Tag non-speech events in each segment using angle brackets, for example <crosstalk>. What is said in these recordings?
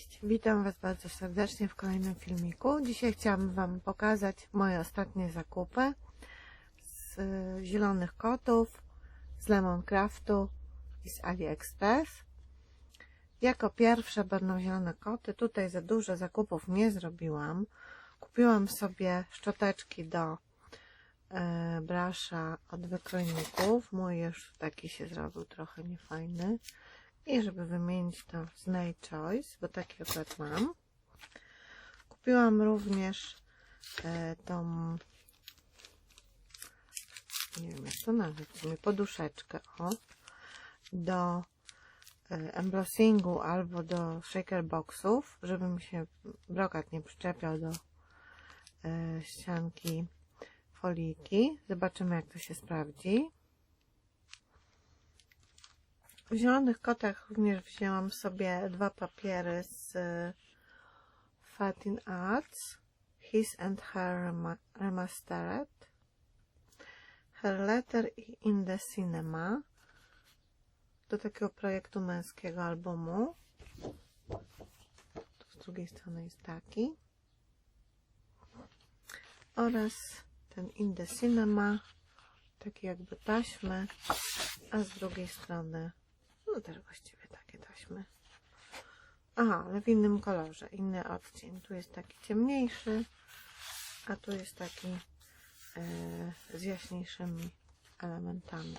Cześć, witam Was bardzo serdecznie w kolejnym filmiku. Dzisiaj chciałam Wam pokazać moje ostatnie zakupy z y, zielonych kotów, z Lemon Craftu i z AliExpress. Jako pierwsze będą zielone koty. Tutaj za dużo zakupów nie zrobiłam. Kupiłam sobie szczoteczki do e, brasza od wykrojników. Mój już taki się zrobił trochę niefajny. I żeby wymienić to z Nail Choice, bo taki akurat mam. Kupiłam również e, tą nie wiem jak to nazwać, w poduszeczkę o, do e, albo do shaker boxów, żeby mi się brokat nie przyczepiał do e, ścianki foliki. Zobaczymy jak to się sprawdzi. W zielonych kotach również wzięłam sobie dwa papiery z y, Fatin Arts His and Her Rema- Remastered Her Letter i In the Cinema do takiego projektu męskiego albumu. Tu z drugiej strony jest taki. Oraz ten In the Cinema taki jakby taśmy a z drugiej strony no też właściwie takie taśmy. Aha, ale w innym kolorze, inny odcień. Tu jest taki ciemniejszy, a tu jest taki e, z jaśniejszymi elementami.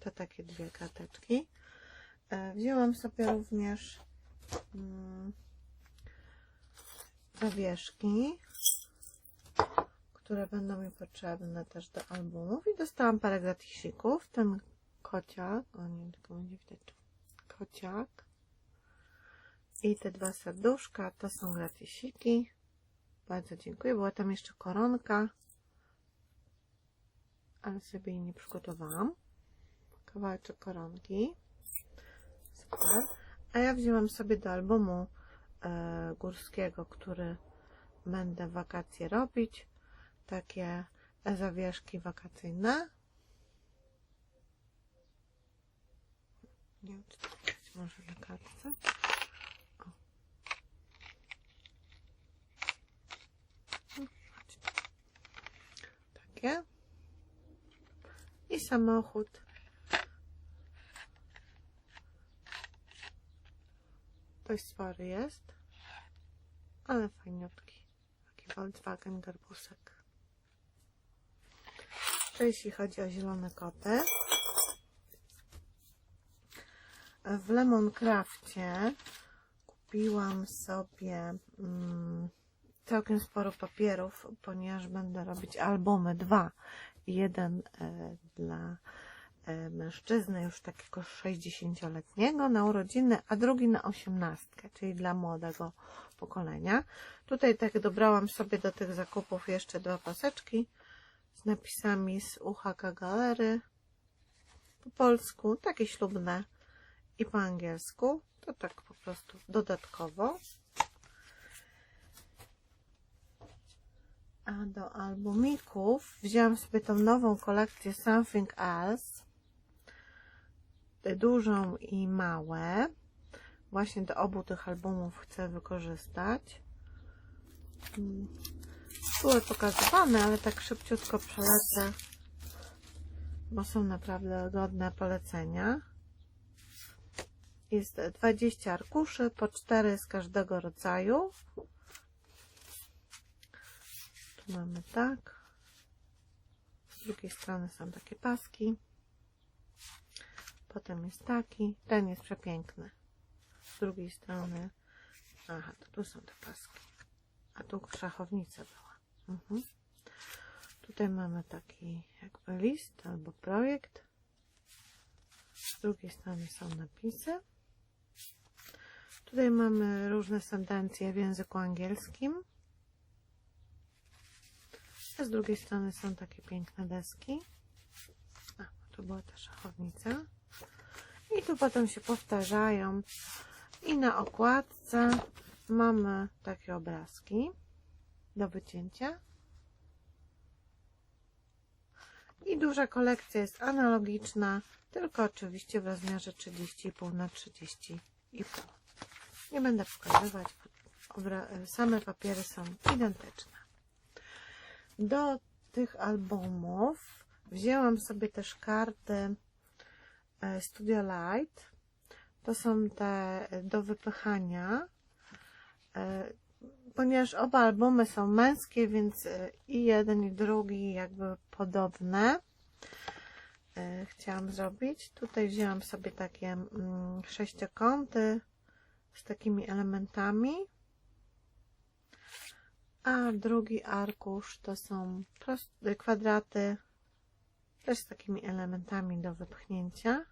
To takie dwie karteczki. E, wzięłam sobie również mm, zawieszki, które będą mi potrzebne też do albumów i dostałam parę gratisików. Ten kociak, o nie, tylko będzie widać tu, kociak i te dwa serduszka to są gratisiki bardzo dziękuję, była tam jeszcze koronka. Ale sobie jej nie przygotowałam. Kawałeczek koronki. Super. A ja wzięłam sobie do albumu e, górskiego, który będę w wakacje robić. Takie zawieszki wakacyjne Nie widać może na kartce. O. Chodź. Takie. I samochód. Dość spory jest, ale fajniutki. Taki Volkswagen garbusek. To jeśli chodzi o zielone koty. W Lemon Crafcie kupiłam sobie mm, całkiem sporo papierów, ponieważ będę robić albumy dwa. Jeden e, dla e, mężczyzny już takiego 60-letniego na urodziny, a drugi na 18, czyli dla młodego pokolenia. Tutaj tak dobrałam sobie do tych zakupów jeszcze dwa paseczki z napisami z UHK Galery po polsku, takie ślubne i po angielsku. To tak po prostu dodatkowo. A do albumików wzięłam sobie tą nową kolekcję Something Else. Dużą i małe. Właśnie do obu tych albumów chcę wykorzystać. Były pokazywane, ale tak szybciutko przelecę, bo są naprawdę godne polecenia. Jest 20 arkuszy, po 4 z każdego rodzaju. Tu mamy tak. Z drugiej strony są takie paski. Potem jest taki. Ten jest przepiękny. Z drugiej strony. Aha, to tu są te paski. A tu szachownica była. Mhm. Tutaj mamy taki jakby list albo projekt. Z drugiej strony są napisy. Tutaj mamy różne sentencje w języku angielskim. A z drugiej strony są takie piękne deski. A, tu była ta szachownica. I tu potem się powtarzają. I na okładce mamy takie obrazki do wycięcia. I duża kolekcja jest analogiczna, tylko oczywiście w rozmiarze 30,5 na 30,5. Nie będę pokazywać. Same papiery są identyczne. Do tych albumów wzięłam sobie też karty e, Studio Light. To są te do wypychania. E, Ponieważ oba albumy są męskie, więc e, i jeden i drugi jakby podobne e, chciałam zrobić. Tutaj wzięłam sobie takie mm, sześciokąty z takimi elementami. A drugi arkusz to są proste kwadraty też z takimi elementami do wypchnięcia.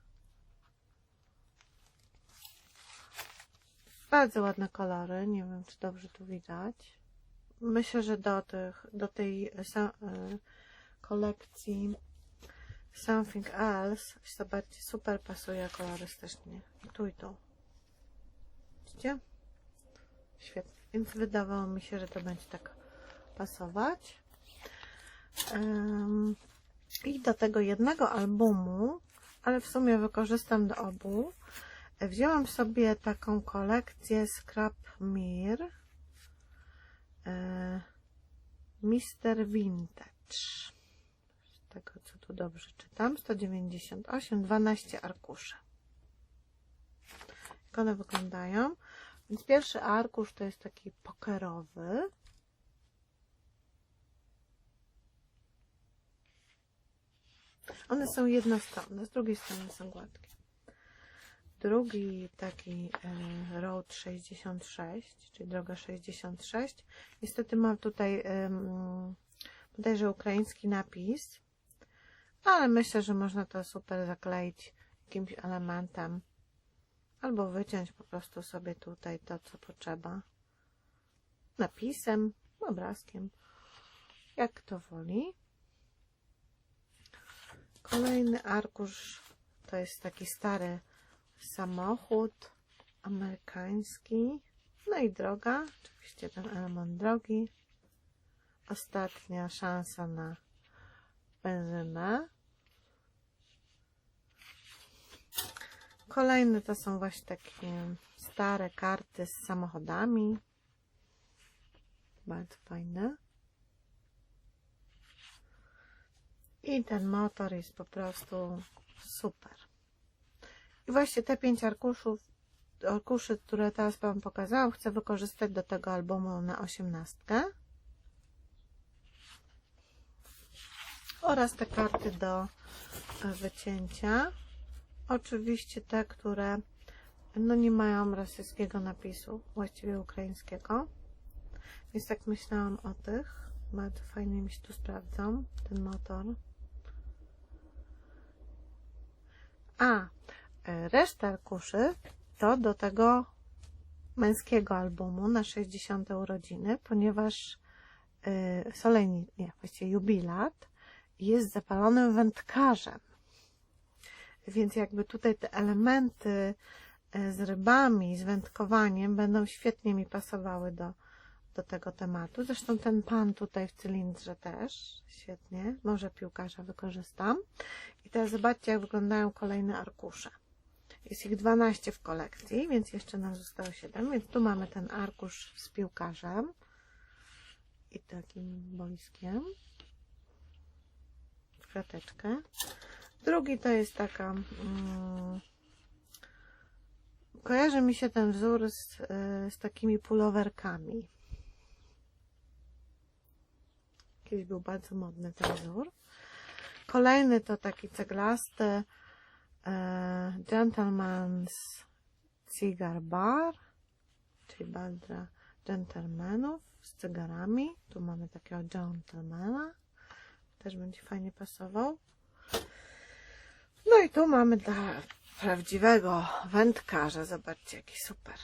Bardzo ładne kolory, nie wiem czy dobrze tu widać. Myślę, że do, tych, do tej sa- y, kolekcji Something Else, zobaczcie, super pasuje kolorystycznie. Tu i tu. Widzicie? Świetnie. Więc wydawało mi się, że to będzie tak pasować. I do tego jednego albumu, ale w sumie wykorzystam do obu, wzięłam sobie taką kolekcję Scrap Mir e, Mister Vintage. Z tego co tu dobrze czytam, 198, 12 arkuszy. Jak one wyglądają? Więc pierwszy arkusz to jest taki pokerowy. One są jednostronne, z drugiej strony są gładkie. Drugi taki e, Road 66, czyli droga 66. Niestety mam tutaj bodajże ukraiński napis, ale myślę, że można to super zakleić jakimś elementem albo wyciąć po prostu sobie tutaj to, co potrzeba. Napisem, obrazkiem, jak kto woli. Kolejny arkusz to jest taki stary samochód amerykański. No i droga, oczywiście ten element drogi. Ostatnia szansa na benzynę. Kolejne to są właśnie takie stare karty z samochodami. Bardzo fajne. I ten motor jest po prostu super. I właśnie te pięć arkuszów, arkuszy, które teraz Wam pokazałam, chcę wykorzystać do tego albumu na osiemnastkę. Oraz te karty do wycięcia. Oczywiście te, które no nie mają rosyjskiego napisu, właściwie ukraińskiego. Więc tak myślałam o tych. Bardzo fajnie mi się tu sprawdzą, ten motor. A, e, reszta arkuszy to do tego męskiego albumu na 60 urodziny, ponieważ yy, nie, właściwie jubilat jest zapalonym wędkarzem. Więc jakby tutaj te elementy e, z rybami, z wędkowaniem będą świetnie mi pasowały do, do tego tematu. Zresztą ten pan tutaj w cylindrze też świetnie. Może piłkarza wykorzystam. I teraz zobaczcie, jak wyglądają kolejne arkusze. Jest ich 12 w kolekcji, więc jeszcze nam zostało 7. Więc tu mamy ten arkusz z piłkarzem i takim boiskiem. W krateczkę. Drugi to jest taka. Mm, kojarzy mi się ten wzór z, z takimi pulowerkami. Kiedyś był bardzo modny ten wzór. Kolejny to taki ceglasty e, Gentleman's Cigar Bar, czyli bar gentlemanów z cygarami. Tu mamy takiego gentlemana. Też będzie fajnie pasował. No i tu mamy dla prawdziwego wędkarza. Zobaczcie, jaki super.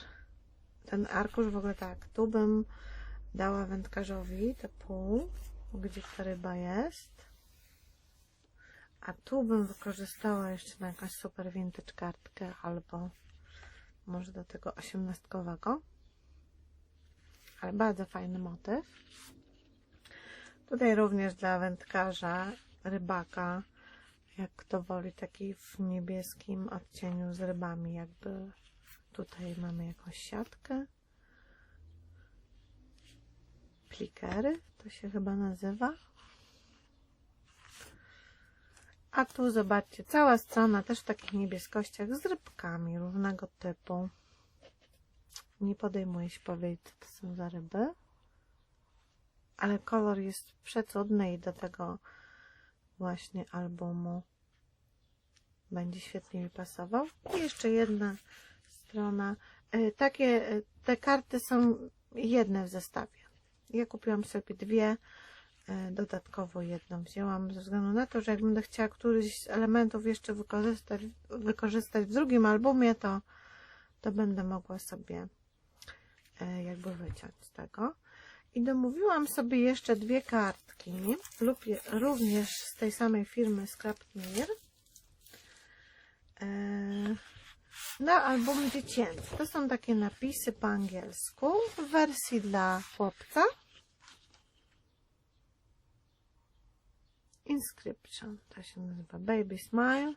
Ten arkusz w ogóle tak, tu bym dała wędkarzowi te pół, gdzie ta ryba jest. A tu bym wykorzystała jeszcze na jakąś super vintage kartkę albo może do tego osiemnastkowego. Ale bardzo fajny motyw. Tutaj również dla wędkarza, rybaka, jak kto woli, taki w niebieskim odcieniu z rybami, jakby Tutaj mamy jakąś siatkę. Plikery to się chyba nazywa. A tu zobaczcie, cała strona też w takich niebieskościach z rybkami różnego typu. Nie podejmuję się powiedzieć, co to są za ryby. Ale kolor jest przecudny i do tego właśnie albumu będzie świetnie mi pasował. I jeszcze jedna strona. E, Takie, e, te karty są jedne w zestawie. Ja kupiłam sobie dwie, e, dodatkowo jedną wzięłam ze względu na to, że jak będę chciała któryś z elementów jeszcze wykorzystać, wykorzystać w drugim albumie, to, to będę mogła sobie jakby wyciąć z tego. I domówiłam sobie jeszcze dwie kartki, lub również z tej samej firmy Scrapnir. E, na album dziecięcy. To są takie napisy po angielsku w wersji dla chłopca. Inscription, to się nazywa Baby Smile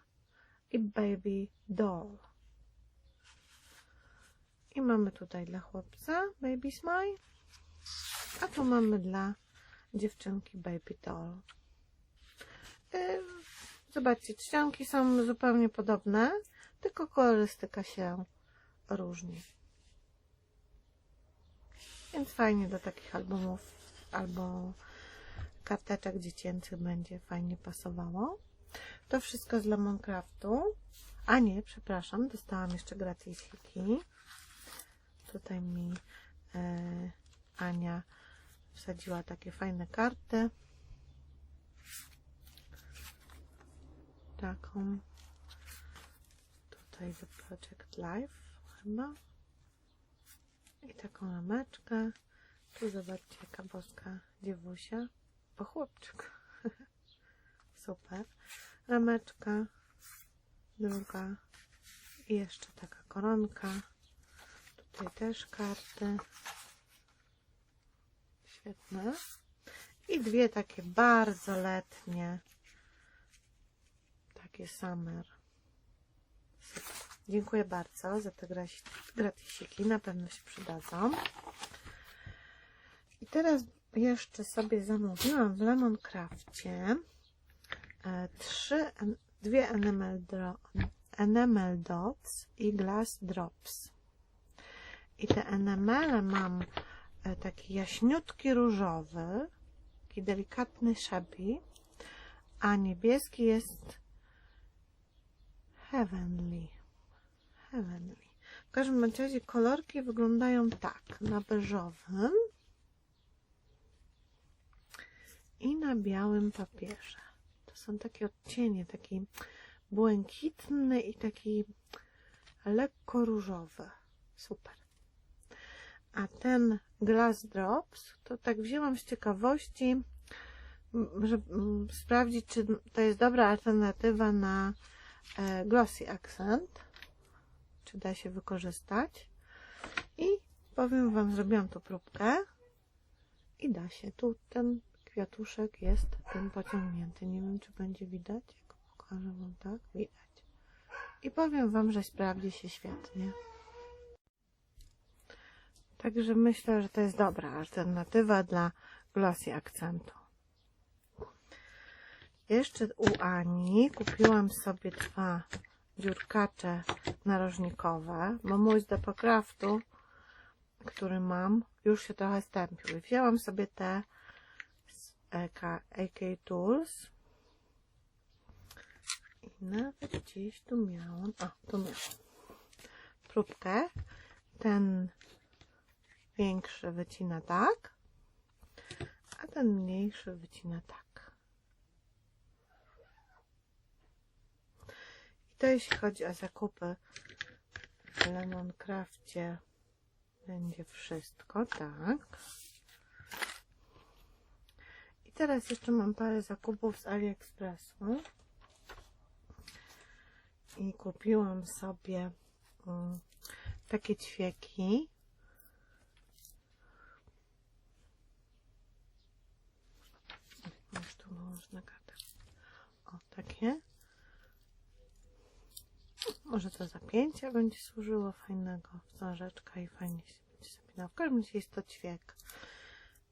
i Baby Doll. I mamy tutaj dla chłopca Baby Smile, a tu mamy dla dziewczynki Baby Doll. Yy, Zobaczcie, czcionki są zupełnie podobne, tylko kolorystyka się różni. Więc fajnie do takich albumów albo karteczek dziecięcych będzie fajnie pasowało. To wszystko z Lemoncraftu. A nie, przepraszam, dostałam jeszcze gratisiki. Tutaj mi e, Ania wsadziła takie fajne karty. Taką tutaj The Project Life chyba. I taką rameczkę. Tu zobaczcie jaka boska dziewusia. Po chłopczyk. <laughs> Super. Rameczka. Druga. I jeszcze taka koronka. Tutaj też karty. Świetne. I dwie takie bardzo letnie. Takie summer. Dziękuję bardzo za te gratisiki. Na pewno się przydadzą. I teraz jeszcze sobie zamówiłam w Lemoncrafcie e, trzy, dwie enamel, dro, enamel dots i glass drops. I te enamele mam taki jaśniutki różowy, taki delikatny szabi, a niebieski jest heavenly. Heavenly. W każdym razie kolorki wyglądają tak. Na beżowym i na białym papierze. To są takie odcienie, taki błękitny i taki lekko różowy. Super. A ten Glass Drops to tak wzięłam z ciekawości, żeby sprawdzić, czy to jest dobra alternatywa na e, Glossy Accent. Czy da się wykorzystać. I powiem Wam, zrobiłam tu próbkę. I da się. Tu ten kwiatuszek jest tym pociągnięty. Nie wiem, czy będzie widać. Jak pokażę Wam tak, widać. I powiem Wam, że sprawdzi się świetnie. Także myślę, że to jest dobra alternatywa dla glossy akcentu. Jeszcze u Ani kupiłam sobie dwa dziurkacze narożnikowe, bo mój z Depokraftu, który mam, już się trochę stępił. Wzięłam sobie te AK, AK Tools. I nawet gdzieś tu miałam, o, tu miałam próbkę. Ten większy wycina tak, a ten mniejszy wycina tak. I to jeśli chodzi o zakupy w Lemoncrafcie będzie wszystko, tak. I teraz jeszcze mam parę zakupów z AliExpressu. I kupiłam sobie mm, takie ćwieki. Już tu można kartę. O, takie. Może to zapięcia będzie służyło fajnego wstążeczka i fajnie się będzie zapinał. W każdym razie jest to ćwiek.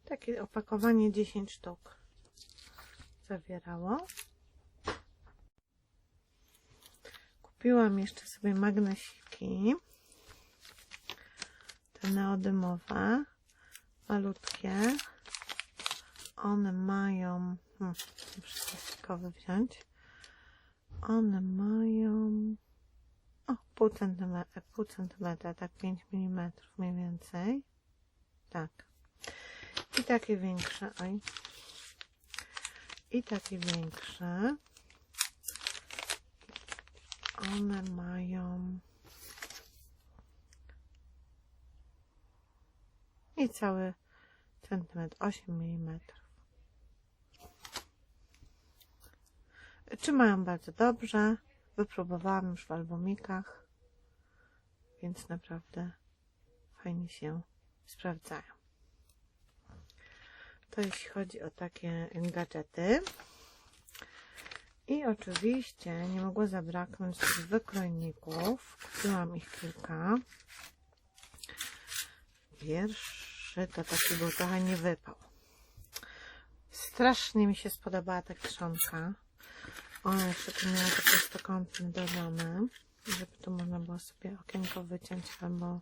Takie opakowanie 10 sztuk zawierało. Kupiłam jeszcze sobie magnesiki. Te neodymowe. Malutkie. One mają... Hmm, muszę plastikowy wziąć. One mają... O, pół centymetra, pół centymetra, tak 5 mm mniej więcej. Tak. I takie większe, oj. I takie większe. One mają i cały centymetr, 8 mm. Trzymają bardzo dobrze. Wypróbowałam już w albumikach, więc naprawdę fajnie się sprawdzają. To jeśli chodzi o takie gadżety. I oczywiście nie mogło zabraknąć wykrojników. Kupiłam ich kilka. Pierwszy to taki był trochę nie wypał. Strasznie mi się spodobała ta kieszonka. Ona jeszcze tu miała te prostokątne dodane, żeby tu można było sobie okienko wyciąć albo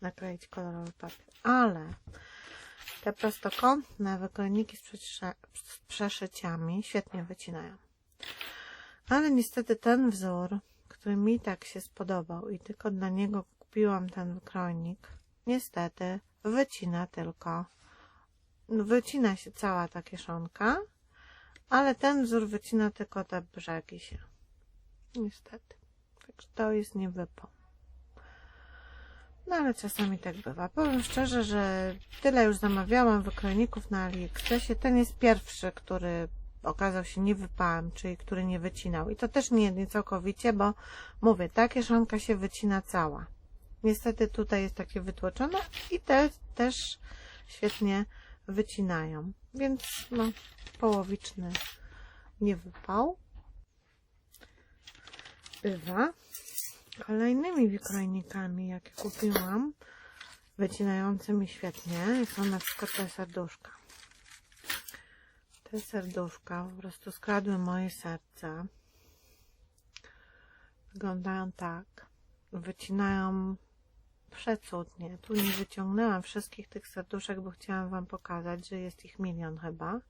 nakleić kolorowy papier. Ale te prostokątne wykrojniki z, z przeszyciami świetnie wycinają. Ale niestety ten wzór, który mi tak się spodobał i tylko dla niego kupiłam ten wykrojnik, niestety wycina tylko, wycina się cała ta kieszonka, ale ten wzór wycina tylko te brzegi się. Niestety. Także to jest nie wypał. No ale czasami tak bywa. Powiem szczerze, że tyle już zamawiałam wykrojników na AliExpressie. Ten jest pierwszy, który okazał się niewypałem, czyli który nie wycinał. I to też nie, nie całkowicie, bo mówię, ta kieszonka się wycina cała. Niestety tutaj jest takie wytłoczone i te też świetnie wycinają. Więc no, połowiczny nie wypał. Bywa. Kolejnymi wykrojnikami, jakie kupiłam, wycinającymi świetnie, są na przykład te serduszka. Te serduszka po prostu skradły moje serce. Wyglądają tak. Wycinają przecudnie. Tu nie wyciągnęłam wszystkich tych serduszek, bo chciałam Wam pokazać, że jest ich milion chyba.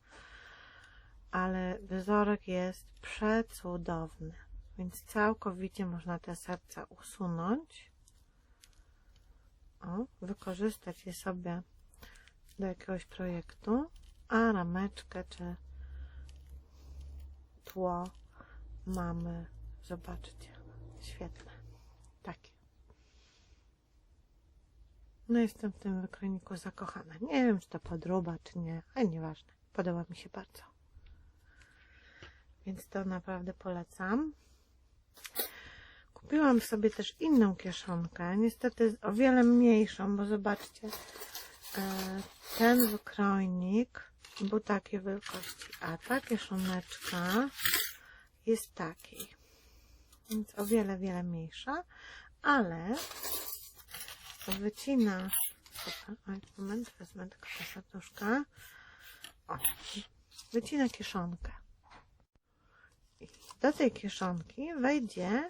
Ale wzorek jest przecudowny. Więc całkowicie można te serca usunąć. O, wykorzystać je sobie do jakiegoś projektu. A rameczkę czy tło mamy, zobaczcie, świetne. Takie. No jestem w tym wykrojniku zakochana. Nie wiem, czy to podróba, czy nie, ale nieważne. Podoba mi się bardzo. Więc to naprawdę polecam. Kupiłam sobie też inną kieszonkę, niestety o wiele mniejszą, bo zobaczcie, e, ten wykrojnik był takiej wielkości, a ta kieszoneczka jest takiej, więc o wiele, wiele mniejsza, ale wycina, Super, moment, wezmę tylko ta serduszka, o, wycina kieszonkę. I do tej kieszonki wejdzie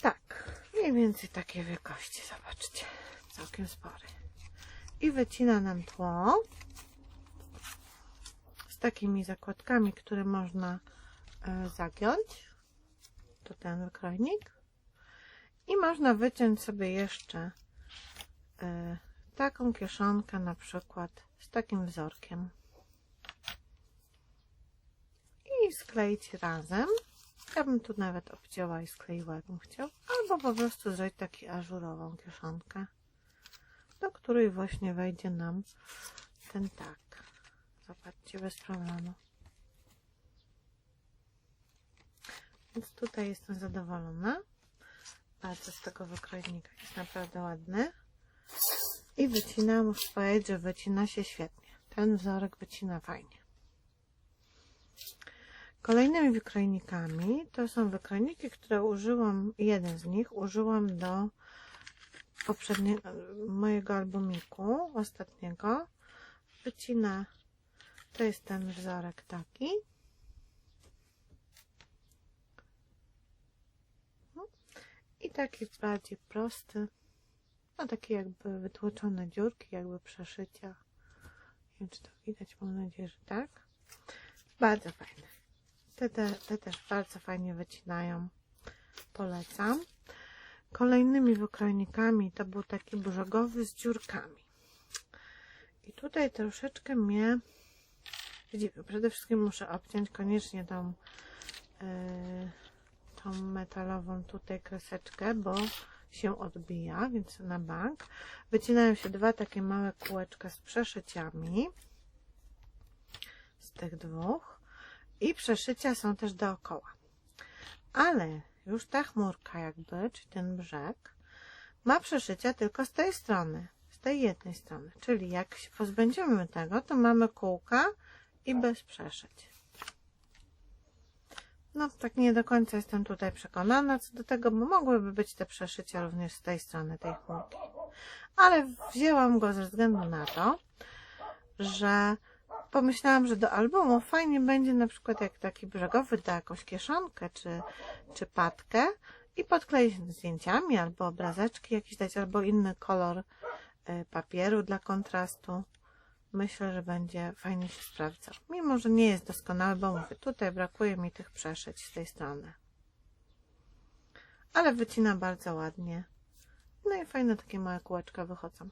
tak, mniej więcej takiej wielkości, zobaczcie, całkiem spory. I wycina nam tło z takimi zakładkami, które można e, zagiąć. To ten wykrojnik. I można wyciąć sobie jeszcze e, taką kieszonkę na przykład z takim wzorkiem. I skleić razem. Ja bym tu nawet obcięła i skleiła, jakbym chciał. Albo po prostu zrobić taką ażurową kieszonkę, do której właśnie wejdzie nam ten tak. Zobaczcie, bez problemu. Więc tutaj jestem zadowolona. Bardzo z tego wykrojnika. Jest naprawdę ładny. I wycina, muszę powiedzieć, że wycina się świetnie. Ten wzorek wycina fajnie. Kolejnymi wykrojnikami to są wykrojniki, które użyłam, jeden z nich użyłam do poprzedniego mojego albumiku, ostatniego. Wycina, to jest ten wzorek taki. Taki bardziej prosty, no takie jakby wytłoczone dziurki, jakby przeszycia. Nie wiem, czy to widać, mam nadzieję, że tak. Bardzo fajne. Te, te, te też bardzo fajnie wycinają. Polecam. Kolejnymi wykrojnikami to był taki brzogowy z dziurkami. I tutaj troszeczkę mnie dziwi. Przede wszystkim muszę obciąć koniecznie tą, yy, tą metalową tutaj kreseczkę, bo się odbija, więc na bank. Wycinają się dwa takie małe kółeczka z przeszyciami. Z tych dwóch. I przeszycia są też dookoła. Ale już ta chmurka jakby, czy ten brzeg, ma przeszycia tylko z tej strony, z tej jednej strony. Czyli jak się pozbędziemy tego, to mamy kółka i bez przeszyć. No, tak nie do końca jestem tutaj przekonana co do tego, bo mogłyby być te przeszycia również z tej strony tej chmurki. Ale wzięłam go ze względu na to, że pomyślałam, że do albumu fajnie będzie na przykład jak taki brzegowy da jakąś kieszonkę czy, czy patkę i podkleić zdjęciami albo obrazeczki jakieś dać, albo inny kolor y, papieru dla kontrastu. Myślę, że będzie fajnie się sprawdzał. Mimo, że nie jest doskonały, bo mówię, tutaj brakuje mi tych przeszyć z tej strony. Ale wycina bardzo ładnie. No i fajne takie małe kółeczka wychodzą.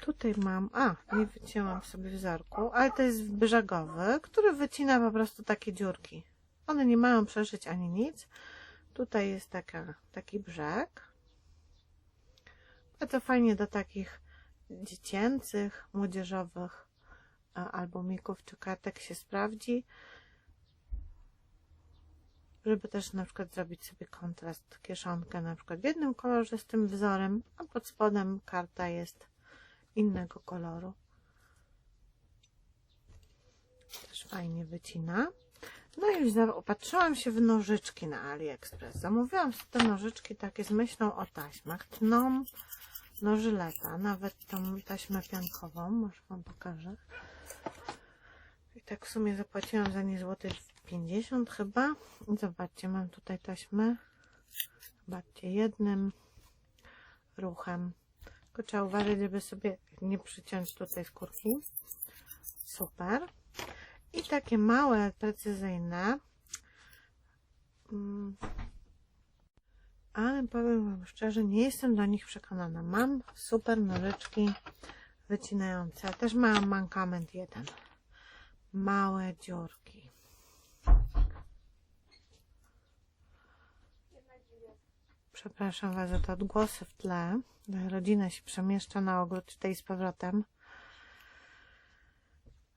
Tutaj mam, a nie wycięłam sobie wzorku, ale to jest brzegowy, który wycina po prostu takie dziurki. One nie mają przeszyć ani nic. Tutaj jest taka, taki brzeg. Bardzo fajnie do takich dziecięcych, młodzieżowych a, albumików czy kartek się sprawdzi. Żeby też na przykład zrobić sobie kontrast, kieszonkę na przykład w jednym kolorze z tym wzorem, a pod spodem karta jest innego koloru. Też fajnie wycina. No i opatrzyłam się w nożyczki na AliExpress. Zamówiłam sobie te nożyczki takie z myślą o taśmach. Tną nożyleta, nawet tą taśmę piankową. Może Wam pokażę. I tak w sumie zapłaciłam za nie złoty 50 chyba. I zobaczcie, mam tutaj taśmę. Zobaczcie, jednym ruchem tylko trzeba uważać, żeby sobie nie przyciąć tutaj skórki. Super. I takie małe, precyzyjne. Ale powiem Wam szczerze, nie jestem do nich przekonana. Mam super nożyczki wycinające. Też mam mankament jeden. Małe dziurki. Przepraszam Was za te odgłosy w tle. Rodzina się przemieszcza na ogród tutaj z powrotem.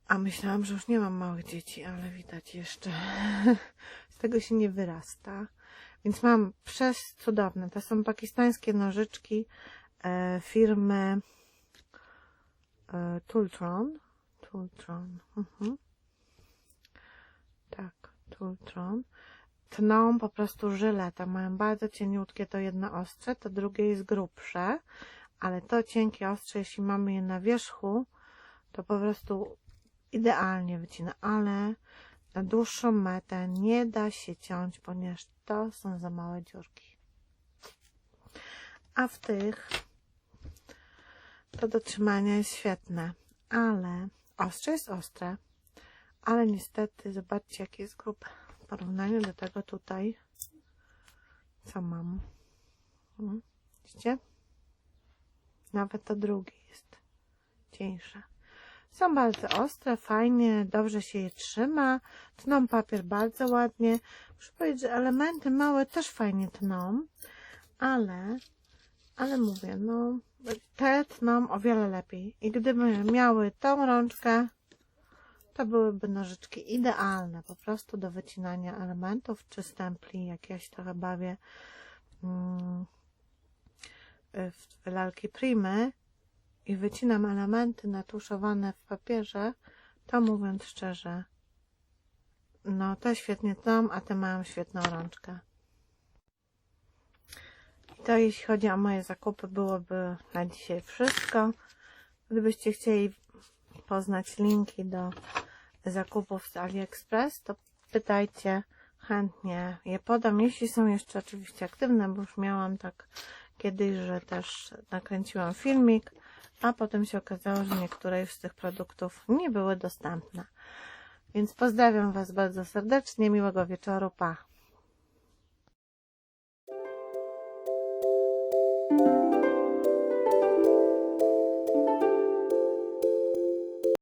A myślałam, że już nie mam małych dzieci, ale widać jeszcze. <laughs> Z tego się nie wyrasta. Więc mam przez cudowne. To są pakistańskie nożyczki e, firmy e, Tultron. Tultron. Mhm. Tak, Tultron tną po prostu żyleta. Mają bardzo cieniutkie to jedno ostrze, to drugie jest grubsze, ale to cienkie ostrze, jeśli mamy je na wierzchu, to po prostu idealnie wycina, ale na dłuższą metę nie da się ciąć, ponieważ to są za małe dziurki. A w tych to do trzymania jest świetne, ale ostrze jest ostre, ale niestety zobaczcie jakie jest grube porównaniu do tego tutaj, co mam. Hmm, widzicie? Nawet to drugie jest cieńsze. Są bardzo ostre, fajnie, dobrze się je trzyma. Tną papier bardzo ładnie. Muszę powiedzieć, że elementy małe też fajnie tną, ale, ale mówię, no, te tną o wiele lepiej. I gdyby miały tą rączkę, to byłyby nożyczki idealne po prostu do wycinania elementów czy stempli, jak ja się trochę bawię mm, w lalki primy i wycinam elementy natuszowane w papierze, to mówiąc szczerze, no te świetnie tną, a te mają świetną rączkę. I to jeśli chodzi o moje zakupy, byłoby na dzisiaj wszystko. Gdybyście chcieli poznać linki do zakupów z AliExpress, to pytajcie, chętnie je podam, jeśli są jeszcze oczywiście aktywne, bo już miałam tak kiedyś, że też nakręciłam filmik, a potem się okazało, że niektóre już z tych produktów nie były dostępne. Więc pozdrawiam Was bardzo serdecznie, miłego wieczoru, pa!